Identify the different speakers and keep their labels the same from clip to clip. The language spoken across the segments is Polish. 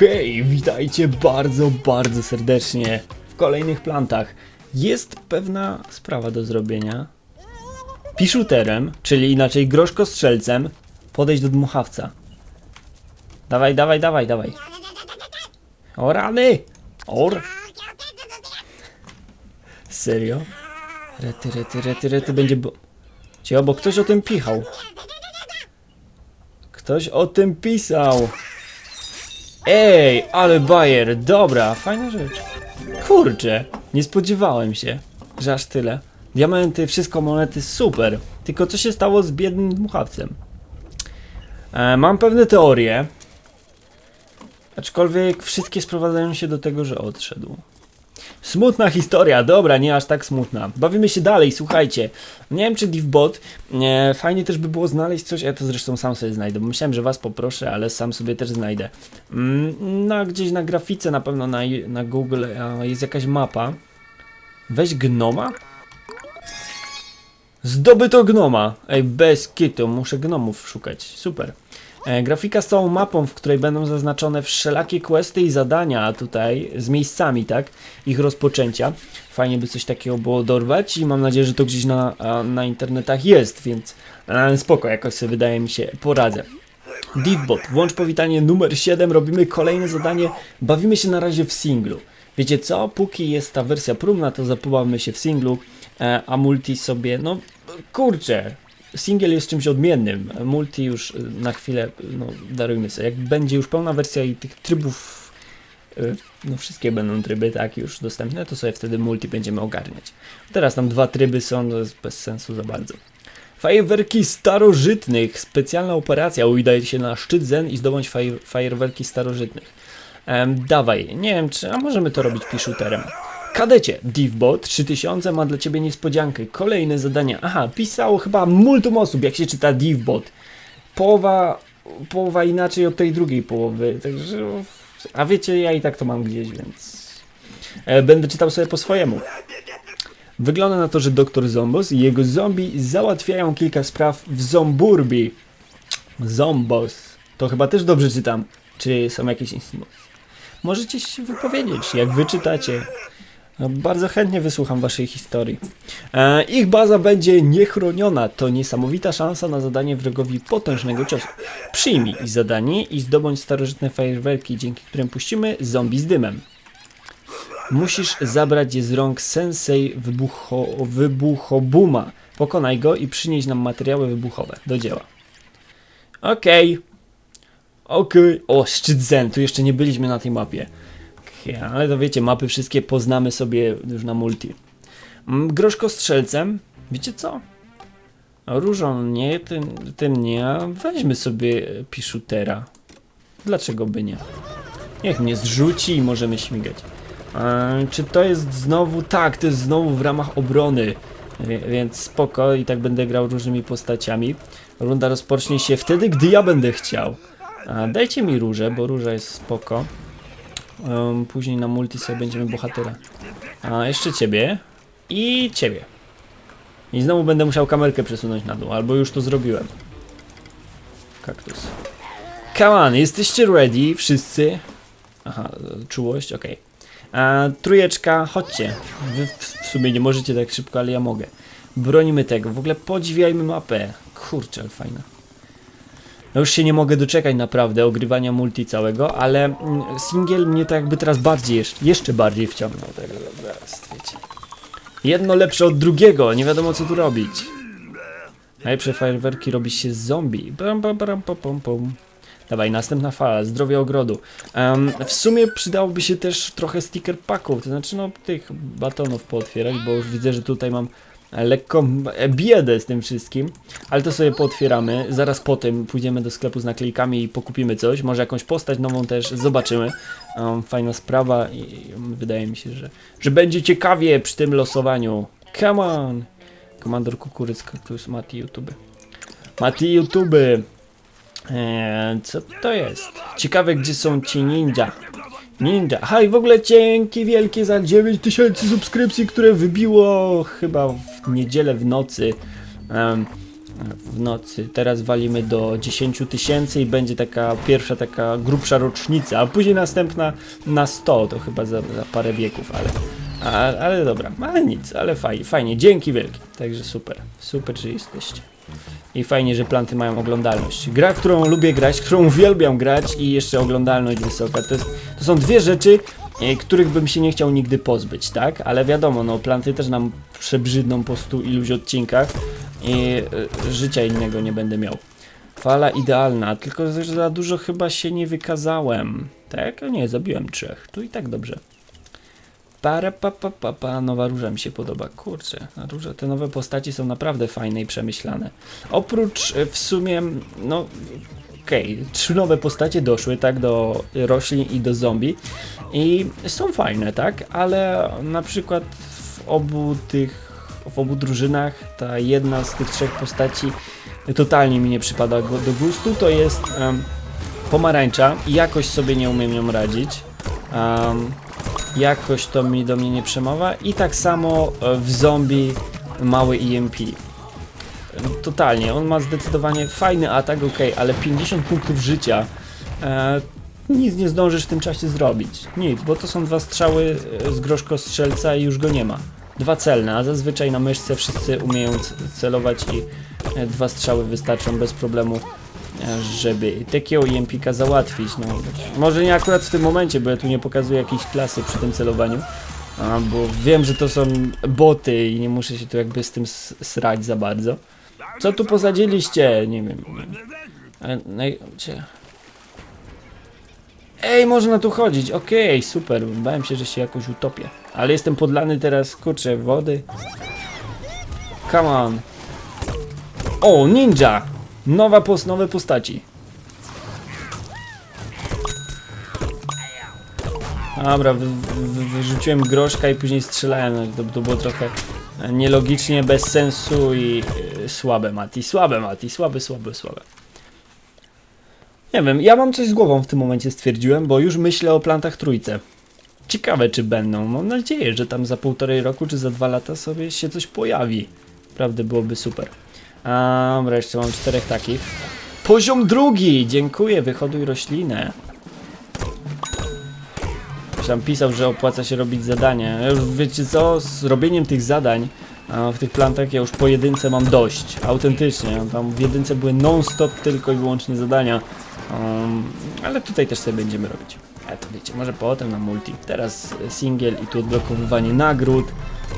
Speaker 1: Hej, witajcie bardzo, bardzo serdecznie w kolejnych plantach. Jest pewna sprawa do zrobienia. Piszuterem, czyli inaczej groszkostrzelcem, podejść do dmuchawca. Dawaj, dawaj, dawaj, dawaj. O rany! Or! Serio? Rety, rety, rety, rety będzie bo... Cio, bo ktoś o tym pichał. Ktoś o tym pisał. Ej, ale bajer, dobra, fajna rzecz. Kurczę, nie spodziewałem się, że aż tyle. Diamenty, wszystko, monety, super. Tylko co się stało z biednym dmuchawcem? E, mam pewne teorie. Aczkolwiek wszystkie sprowadzają się do tego, że odszedł. Smutna historia, dobra, nie aż tak smutna. Bawimy się dalej, słuchajcie. Nie wiem, czy DivBot, e, fajnie też by było znaleźć coś, ja to zresztą sam sobie znajdę, bo myślałem, że was poproszę, ale sam sobie też znajdę. Mm, na, gdzieś na grafice, na pewno na, na Google e, jest jakaś mapa. Weź gnoma? Zdobyto gnoma! Ej, bez kitu, muszę gnomów szukać, super. E, grafika z całą mapą, w której będą zaznaczone wszelakie questy i zadania tutaj, z miejscami, tak? Ich rozpoczęcia. Fajnie by coś takiego było dorwać i mam nadzieję, że to gdzieś na, na internetach jest, więc e, spoko, jakoś sobie wydaje mi się poradzę. Divbot, włącz powitanie numer 7, robimy kolejne zadanie, bawimy się na razie w singlu. Wiecie co, póki jest ta wersja próbna, to zapływamy się w singlu, e, a multi sobie, no kurczę, singiel jest czymś odmiennym, multi już y, na chwilę, y, no darujmy sobie, jak będzie już pełna wersja i tych trybów, y, no wszystkie będą tryby tak już dostępne, to sobie wtedy multi będziemy ogarniać. Teraz tam dwa tryby są, to jest bez sensu za bardzo. Fajerwerki starożytnych. Specjalna operacja. Udaje się na szczyt Zen i zdobądź fajer- fajerwerki starożytnych. Em, dawaj, nie wiem, czy a możemy to robić piszuterem. Kadecie, Divbot 3000 ma dla ciebie niespodziankę. Kolejne zadania. Aha, pisało chyba multum osób, jak się czyta Divbot. Połowa, połowa inaczej od tej drugiej połowy. Także, a wiecie, ja i tak to mam gdzieś, więc e, będę czytał sobie po swojemu. Wygląda na to, że doktor Zombos i jego zombie załatwiają kilka spraw w Zomburbi. Zombos. To chyba też dobrze czytam. Czy są jakieś insynuacje? Możecie się wypowiedzieć, jak wy czytacie. No, Bardzo chętnie wysłucham waszej historii. E, ich baza będzie niechroniona. To niesamowita szansa na zadanie wrogowi potężnego ciosu. Przyjmij zadanie i zdobądź starożytne fajerwerki, dzięki którym puścimy zombie z dymem. Musisz zabrać je z rąk Sensei wybucho, Wybuchobuma. Pokonaj go i przynieś nam materiały wybuchowe. Do dzieła. Okej. Okej. O, szczyt Zen. Tu jeszcze nie byliśmy na tej mapie. Ale to wiecie, mapy wszystkie poznamy sobie już na multi. Mm, Groszko strzelcem. Wiecie co? Różą nie, tym, tym nie. Weźmy sobie Piszutera. Dlaczego by nie? Niech mnie zrzuci i możemy śmigać. Czy to jest znowu. Tak, to jest znowu w ramach obrony. Więc spoko, i tak będę grał różnymi postaciami. Runda rozpocznie się wtedy, gdy ja będę chciał. A, dajcie mi różę, bo róża jest spoko. Później na multi sobie będziemy bohatera. A jeszcze ciebie. I ciebie. I znowu będę musiał kamerkę przesunąć na dół, albo już to zrobiłem. Kaktus. Come on, jesteście ready, wszyscy? Aha, czułość, okej. A Trójeczka, chodźcie. Wy w w sumie nie możecie tak szybko, ale ja mogę. Bronimy tego. W ogóle podziwiajmy mapę. Kurczę, ale fajna. No już się nie mogę doczekać naprawdę ogrywania multi całego, ale mm, singiel mnie tak jakby teraz bardziej, jeszcze, bardziej wciągnął. Wiecie. Jedno lepsze od drugiego, nie wiadomo co tu robić. Najlepsze fajerwerki robi się z zombie. Bam, bam, bam, pom, pom. Dawaj, następna fala, zdrowie ogrodu. Em, w sumie przydałoby się też trochę sticker packów, to znaczy no tych batonów pootwierać, bo już widzę, że tutaj mam lekką biedę z tym wszystkim, ale to sobie pootwieramy. Zaraz po tym pójdziemy do sklepu z naklejkami i pokupimy coś, może jakąś postać nową też, zobaczymy. Em, fajna sprawa i wydaje mi się, że, że będzie ciekawie przy tym losowaniu. Come on! Komandor Kukuryc, Kaktus, Mati YouTube. Mati YouTube! Eee, co to jest? Ciekawe, gdzie są ci ninja. Ninja. Aha, i w ogóle dzięki wielkie za 9000 subskrypcji, które wybiło chyba niedzielę w nocy. W nocy. Teraz walimy do 10 tysięcy i będzie taka pierwsza taka grubsza rocznica, a później następna na 100, to chyba za, za parę wieków, ale, a, ale dobra, ale nic, ale fajnie, fajnie, dzięki wielkie, także super, super, że jesteście. I fajnie, że planty mają oglądalność. Gra, którą lubię grać, którą uwielbiam grać i jeszcze oglądalność wysoka. To, jest, to są dwie rzeczy, których bym się nie chciał nigdy pozbyć, tak? Ale wiadomo, no planty też nam przebrzydną po stu iluś odcinkach i e, życia innego nie będę miał. Fala idealna, tylko za dużo chyba się nie wykazałem. Tak? Nie, zabiłem trzech. Tu i tak dobrze. Para pa pa pa pa, nowa róża mi się podoba. Kurczę, a róże, te nowe postaci są naprawdę fajne i przemyślane. Oprócz e, w sumie, no okej, trzy nowe postacie doszły, tak, do roślin i do zombie. I są fajne, tak, ale na przykład w obu tych, w obu drużynach ta jedna z tych trzech postaci totalnie mi nie przypada do gustu, to jest em, pomarańcza. I jakoś sobie nie umiem nią radzić. Um, jakoś to mi do mnie nie przemawia. I tak samo e, w zombie mały EMP. Totalnie, on ma zdecydowanie fajny atak, ok, ale 50 punktów życia e, nic nie zdążysz w tym czasie zrobić. Nic, bo to są dwa strzały e, z groszko strzelca i już go nie ma. Dwa celne, a zazwyczaj na myszce wszyscy umieją celować i e, dwa strzały wystarczą bez problemu e, żeby takiego EMP-ka załatwić. No, może nie akurat w tym momencie, bo ja tu nie pokazuję jakiejś klasy przy tym celowaniu, bo wiem, że to są boty i nie muszę się tu jakby z tym srać za bardzo. Co tu posadziliście? Nie wiem. Gdzie? Ej, można tu chodzić, okej, super, bałem się, że się jakoś utopię. Ale jestem podlany teraz, kurczę, wody. Come on. O, ninja! Nowa pos nowe postaci. Dobra, wy, wy, wyrzuciłem groszka i później strzelałem. No, To, to było trochę e, nielogicznie, bez sensu i słabe, Mati. Słabe, Mati. Słabe, słabe, słabe. Nie wiem, ja mam coś z głową w tym momencie stwierdziłem, bo już myślę o plantach trójce. Ciekawe, czy będą. Mam nadzieję, że tam za półtorej roku czy za dwa lata sobie się coś pojawi. Naprawdę byłoby super. A, dobra, jeszcze mam czterech takich. Poziom drugi! Dziękuję, wyhoduj roślinę. Ktoś tam pisał, że opłaca się robić zadania. Ja już wiecie co, z robieniem tych zadań w tych plantach ja już po jedynce mam dość. Autentycznie. Tam w jedynce były non-stop tylko i wyłącznie zadania. Um, ale tutaj też sobie będziemy robić. Ale to wiecie, może potem na multi. Teraz singiel i tu odblokowywanie nagród.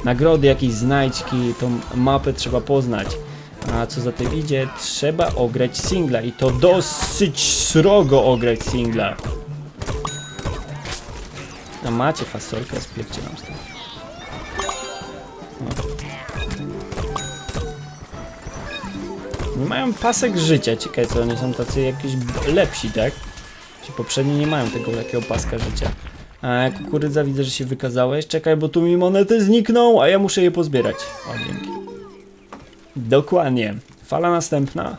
Speaker 1: Nagrody, jakieś znajdźki, tą mapę trzeba poznać. A co za tym idzie, trzeba ograć singla i to dosyć srogo ograć singla. A macie fasolkę, spierdzielam stąd. Nie mają pasek życia, ciekawe co oni są tacy jakieś lepsi, tak? Ci poprzedni nie mają tego takiego paska życia. A kukurydza widzę, że się wykazałeś. Czekaj, bo tu mi monety znikną, a ja muszę je pozbierać. O, dzięki. Dokładnie. Fala następna.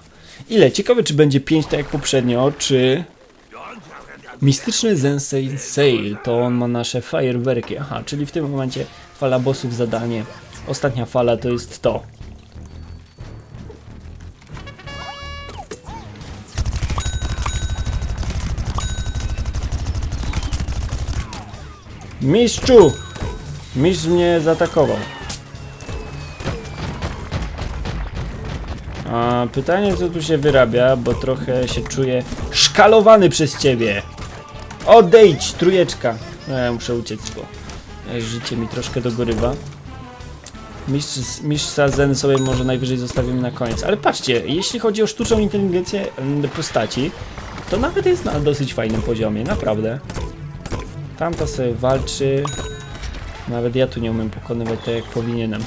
Speaker 1: Ile? Ciekawe, czy będzie 5 tak jak poprzednio, czy... Mistyczny Zensei Sale, to on ma nasze fajerwerki. Aha, czyli w tym momencie fala bossów zadanie. Ostatnia fala to jest to. Mistrzu! Mistrz mnie zaatakował. A pytanie co tu się wyrabia, bo trochę się czuję szkalowany przez ciebie. Odejdź, trójeczka. No, ja muszę uciec, bo życie mi troszkę dogorywa. Mistrz, mistrz Sazen sobie może najwyżej zostawimy na koniec. Ale patrzcie, jeśli chodzi o sztuczną inteligencję mm, postaci, to nawet jest na dosyć fajnym poziomie, naprawdę. Tamta sobie walczy. Nawet ja tu nie umiem pokonywać tak jak powinienem.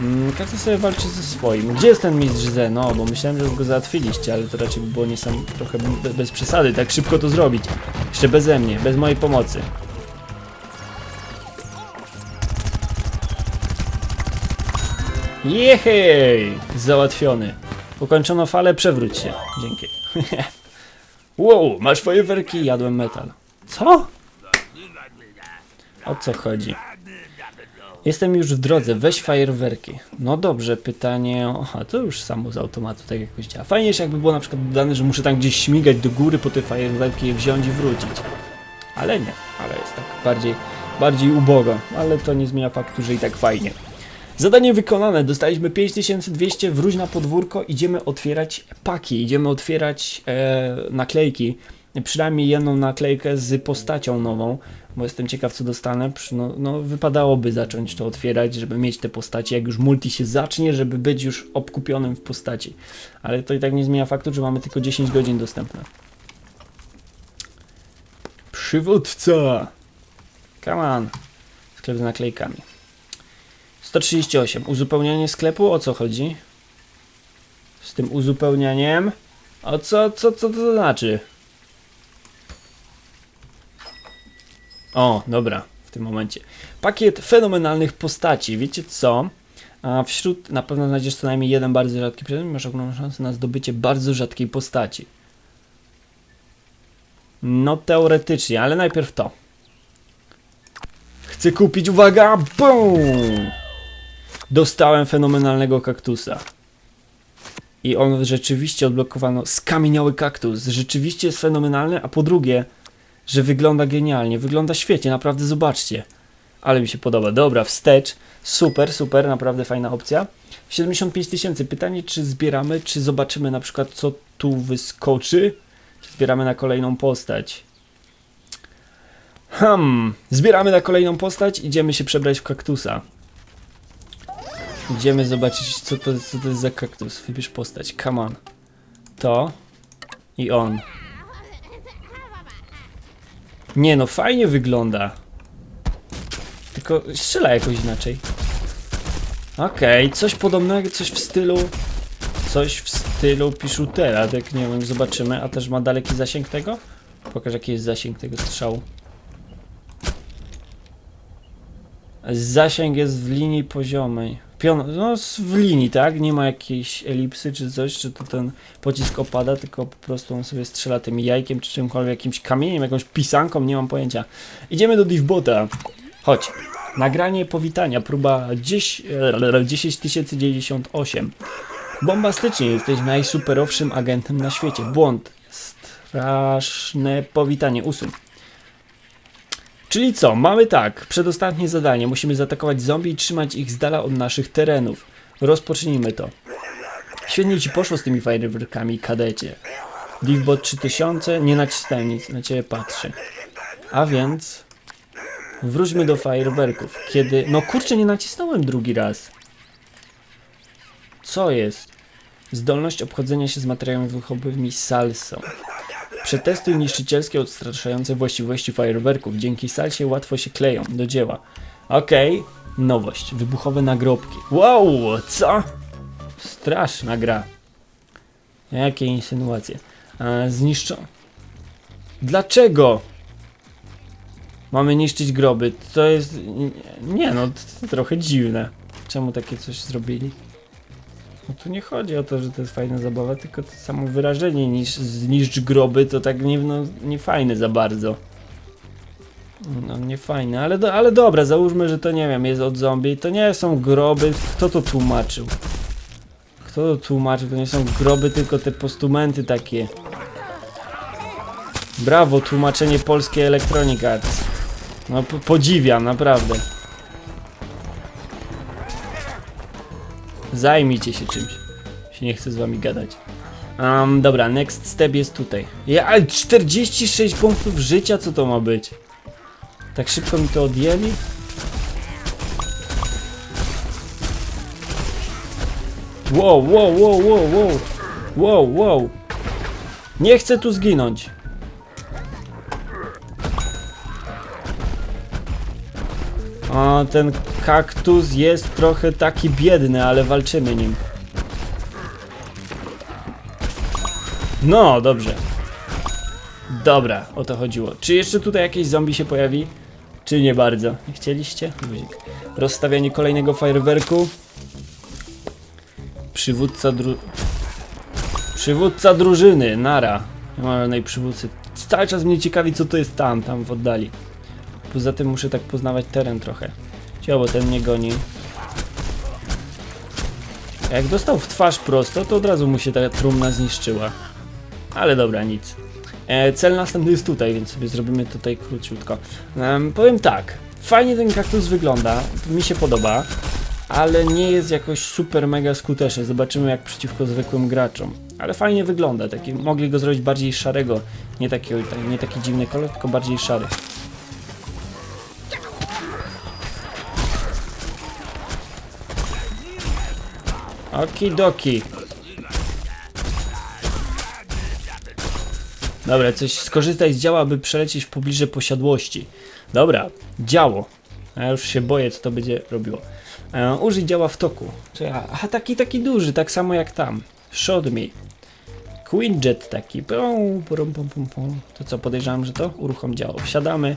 Speaker 1: Mm, każdy sobie walczy ze swoim. Gdzie jest ten mistrz Ze? No, bo myślałem, że go załatwiliście, ale to raczej by było nie sam trochę be- bez przesady, tak szybko to zrobić. Jeszcze beze mnie, bez mojej pomocy. Jehej! Załatwiony. Ukończono falę, przewróć się. Dzięki. wow, masz fajerwerki? Jadłem metal. Co? O co chodzi? Jestem już w drodze, weź fajerwerki. No dobrze, pytanie. Aha, to już samo z automatu tak jakoś działa. Fajniejsze jakby było na przykład dodane, że muszę tam gdzieś śmigać do góry po te fajerwerki, je wziąć i wrócić. Ale nie, ale jest tak bardziej, bardziej ubogo. Ale to nie zmienia faktu, że i tak fajnie. Zadanie wykonane, dostaliśmy 5200, wróć na podwórko, idziemy otwierać paki, idziemy otwierać e, naklejki. Przynajmniej jedną naklejkę z postacią nową, bo jestem ciekaw co dostanę. No, no wypadałoby zacząć to otwierać, żeby mieć te postacie, jak już multi się zacznie, żeby być już obkupionym w postaci. Ale to i tak nie zmienia faktu, że mamy tylko 10 godzin dostępne. Przywódca! Come on. Sklep z naklejkami. 138. Uzupełnianie sklepu? O co chodzi? Z tym uzupełnianiem? O co, co, co to znaczy? O, dobra, w tym momencie. Pakiet fenomenalnych postaci. Wiecie co? A wśród na pewno znajdziesz co najmniej jeden bardzo rzadki przedmiot. Masz ogromną szansę na zdobycie bardzo rzadkiej postaci. No teoretycznie, ale najpierw to. Chcę kupić, uwaga, BOOM! Dostałem fenomenalnego kaktusa. I on rzeczywiście odblokowano. Skamieniały kaktus. Rzeczywiście jest fenomenalny, a po drugie, że wygląda genialnie. Wygląda świetnie, naprawdę zobaczcie. Ale mi się podoba. Dobra, wstecz. Super, super, naprawdę fajna opcja. 75 tysięcy. Pytanie, czy zbieramy, czy zobaczymy na przykład, co tu wyskoczy. Czy zbieramy na kolejną postać. Hmm, zbieramy na kolejną postać, idziemy się przebrać w kaktusa. Idziemy zobaczyć, co to, co to jest za kaktus. Wybierz postać, come on. To i on. Nie no, fajnie wygląda. Tylko strzela jakoś inaczej. Okej, coś podobnego, coś w stylu... Coś w stylu Piszutera, tak nie wiem, zobaczymy. A też ma daleki zasięg tego? Pokaż jaki jest zasięg tego strzału. Zasięg jest w linii poziomej. Pion no, w linii, tak? Nie ma jakiejś elipsy czy coś, czy to ten pocisk opada, tylko po prostu on sobie strzela tym jajkiem, czy czymkolwiek, jakimś kamieniem, jakąś pisanką, nie mam pojęcia. Idziemy do Divbota. Chodź. Nagranie powitania, próba 10 e, 10098. Bombastycznie, jesteś najsuperowszym agentem na świecie. Błąd. Straszne powitanie, usuń. Czyli co? Mamy tak, przedostatnie zadanie. Musimy zaatakować zombie i trzymać ich z dala od naszych terenów. Rozpocznijmy to. Świetnie ci poszło z tymi fajerwerkami, kadecie. Divbot 3000, nie nacisnąłem nic, na ciebie patrzy. A więc... Wróćmy do fajerwerków. Kiedy... No kurczę, nie nacisnąłem drugi raz. Co jest? Zdolność obchodzenia się z materiałami wybuchowymi salsą. Przetestuj niszczycielskie odstraszające właściwości fajerwerków. Dzięki salsie łatwo się kleją. Do dzieła. Okej. Nowość. Wybuchowe nagrobki. Wow, co? Straszna gra. Jakie insynuacje. E, zniszczą. Dlaczego? Mamy niszczyć groby. To jest... Nie no, to trochę dziwne. Czemu takie coś zrobili? No tu nie chodzi o to, że to jest fajna zabawa, tylko to samo wyrażenie niż zniszcz groby to tak nie, no, nie fajne za bardzo. No nie fajne, ale, do, ale dobra, załóżmy, że to nie wiem, jest od zombie, to nie są groby, kto to tłumaczył? Kto to tłumaczył? To nie są groby, tylko te postumenty takie. Brawo, tłumaczenie polskie Electronic Arts. No po, podziwiam, naprawdę. Zajmijcie się czymś. Się nie chcę z wami gadać. Um, dobra, next step jest tutaj. Ja, ale 46 punktów życia, co to ma być? Tak szybko mi to odjęli? Wow, wow, wow, wow, wow. Wow, wow. Nie chcę tu zginąć. O, ten kaktus jest trochę taki biedny, ale walczymy nim. No, dobrze. Dobra, o to chodziło. Czy jeszcze tutaj jakieś zombie się pojawi? Czy nie bardzo? Nie chcieliście? Guzik. Rozstawianie kolejnego fajerwerku. Przywódca dru... Przywódca drużyny, nara. Nie ma żadnej przywódcy. Cały czas mnie ciekawi, co to jest tam, tam w oddali. Poza tym muszę tak poznawać teren trochę. Bo ten mnie goni. Jak dostał w twarz prosto, to od razu mu się ta trumna zniszczyła. Ale dobra, nic. E, cel następny jest tutaj, więc sobie zrobimy tutaj króciutko. Em, powiem tak, fajnie ten kaktus wygląda, mi się podoba, ale nie jest jakoś super mega skuteczny. Zobaczymy jak przeciwko zwykłym graczom. Ale fajnie wygląda, taki, mogli go zrobić bardziej szarego, nie, takiego, nie taki dziwny kolor, tylko bardziej szary. Okidoki. Dobra, coś skorzystaj z działa, by przelecieć w pobliże posiadłości. Dobra, działo. Ja już się boję, co to będzie robiło. E, użyj działa w toku. Aha, taki, taki duży, tak samo jak tam. Shot me. Quinjet taki. Pum, pum, pum, pum, pum. To co, podejrzewam, że to? Uruchom działo. Wsiadamy.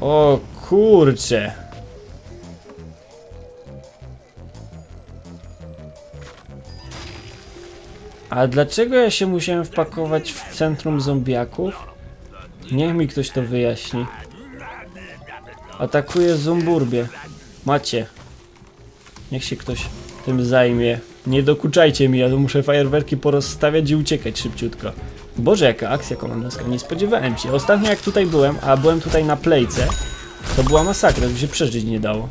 Speaker 1: O kurcze. A dlaczego ja się musiałem wpakować w centrum zombiaków? Niech mi ktoś to wyjaśni. Atakuje Zumburbie. Macie. Niech się ktoś tym zajmie. Nie dokuczajcie mi, ja tu muszę fajerwerki porozstawiać i uciekać szybciutko. Boże, jaka akcja komandoska, nie spodziewałem się. Ostatnio jak tutaj byłem, a byłem tutaj na plejce, to była masakra, tu się przeżyć nie dało.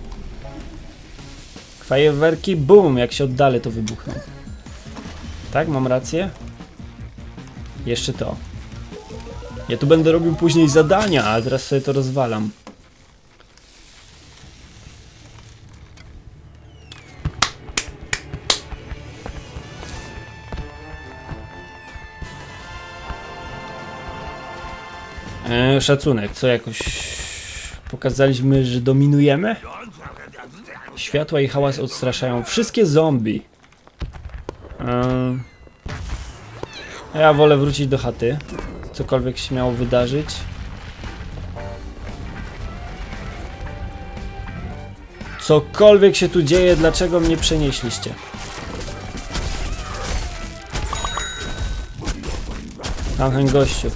Speaker 1: Fajerwerki, bum, jak się oddalę to wybuchną. Tak, mam rację? Jeszcze to. Ja tu będę robił później zadania, a teraz sobie to rozwalam. E, szacunek, co jakoś pokazaliśmy, że dominujemy? Światła i hałas odstraszają wszystkie zombie. Ja wolę wrócić do chaty. Cokolwiek się miało wydarzyć. Cokolwiek się tu dzieje, dlaczego mnie przenieśliście? Tamten gościu.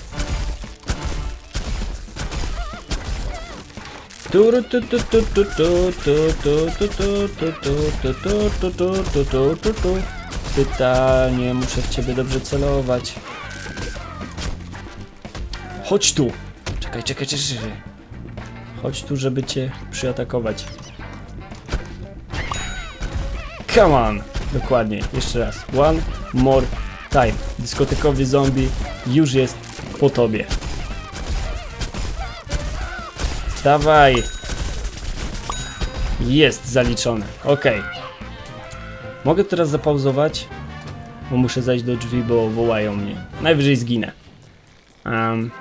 Speaker 1: Tu Pytanie, muszę w ciebie dobrze celować. Chodź tu! Czekaj, czekaj, czekaj. Chodź tu, żeby cię przyatakować. Come on! Dokładnie, jeszcze raz. One more time. Dyskotekowy zombie już jest po tobie. Dawaj! Jest zaliczone. Okej. Okay. Mogę teraz zapauzować, bo muszę zajść do drzwi, bo wołają mnie. Najwyżej zginę. Em,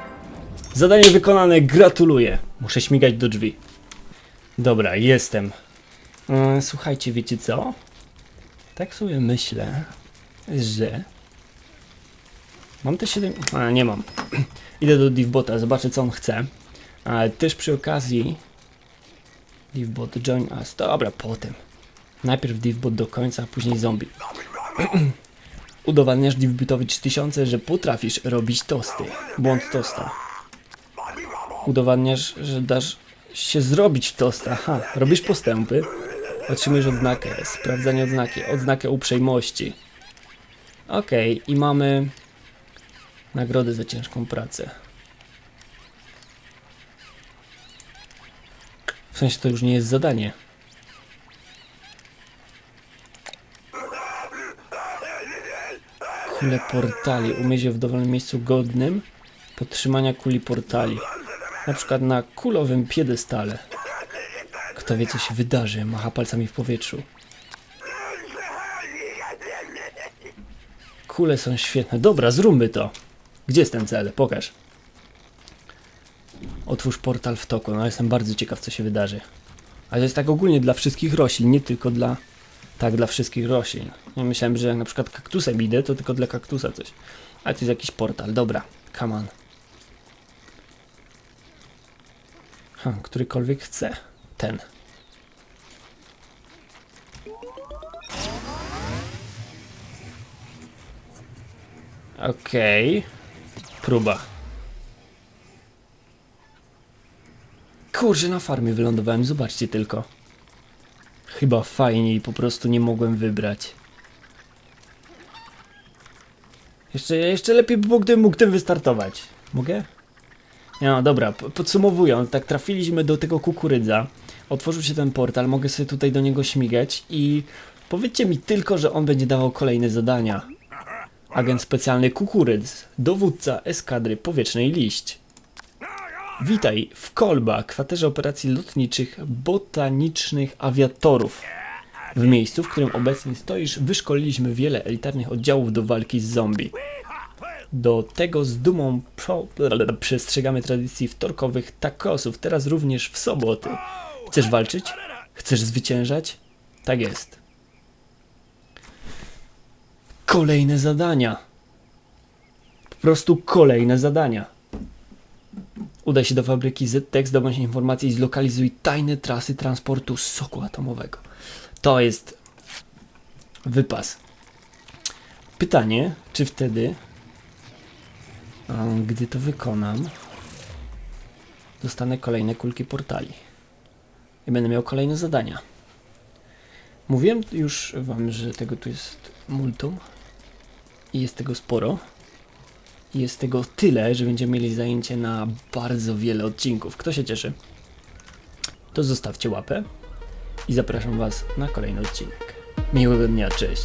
Speaker 1: zadanie wykonane, gratuluję. Muszę śmigać do drzwi. Dobra, jestem. E, słuchajcie, wiecie co? Tak sobie myślę, że... Mam te 7... A, nie mam. Idę do Divbota, zobaczę co on chce. Ale też przy okazji... Divbot join us. Dobra, potem. Najpierw Divbot do końca, później zombie. Udowadniasz Divbotowi 3000, że potrafisz robić tosty. Błąd tosta. Udowadniasz, że dasz się zrobić tosta. Aha, robisz postępy. Otrzymujesz odznakę. Sprawdzanie odznaki. Odznakę uprzejmości. Okej, i mamy nagrodę za ciężką pracę. W sensie to już nie jest zadanie. Kule portali. Umieść je w dowolnym miejscu godnym podtrzymania kuli portali. Na przykład na kulowym piedestale. Kto wie co się wydarzy, macha palcami w powietrzu. Kule są świetne. Dobra, zróbmy to. Gdzie jest ten cel? Pokaż. Otwórz portal w toku. No jestem bardzo ciekaw co się wydarzy. Ale to jest tak ogólnie dla wszystkich roślin, nie tylko dla... Tak, dla wszystkich roślin. Ja myślałem, że jak na przykład kaktusem idę, to tylko dla kaktusa coś. Ale to jest jakiś portal. Dobra, come on. Ha, którykolwiek chce. Ten. Okej. Próba. Kurczę, na farmie wylądowałem, zobaczcie tylko. Chyba fajnie i po prostu nie mogłem wybrać. Jeszcze, jeszcze lepiej by było, gdybym mógł tym wystartować. Mogę? No dobra, po- podsumowując, tak trafiliśmy do tego kukurydza. Otworzył się ten portal, mogę sobie tutaj do niego śmigać i powiedzcie mi tylko, że on będzie dawał kolejne zadania. Agent specjalny Kukurydz, dowódca eskadry Powietrznej Liść. Witaj w Kolba, kwaterze operacji lotniczych botanicznych awiatorów. W miejscu, w którym obecnie stoisz, wyszkoliliśmy wiele elitarnych oddziałów do walki z zombie. Do tego z dumą pro- przestrzegamy tradycji wtorkowych takosów, teraz również w soboty. Chcesz walczyć? Chcesz zwyciężać? Tak jest. Kolejne zadania. Po prostu kolejne zadania. Udaj się do fabryki ZTEC, zdobądź informacje i zlokalizuj tajne trasy transportu soku atomowego. To jest wypas. Pytanie, czy wtedy, gdy to wykonam, dostanę kolejne kulki portali i będę miał kolejne zadania. Mówiłem już wam, że tego tu jest multum i jest tego sporo. Jest tego tyle, że będziemy mieli zajęcie na bardzo wiele odcinków. Kto się cieszy? To zostawcie łapę i zapraszam was na kolejny odcinek. Miłego dnia, cześć!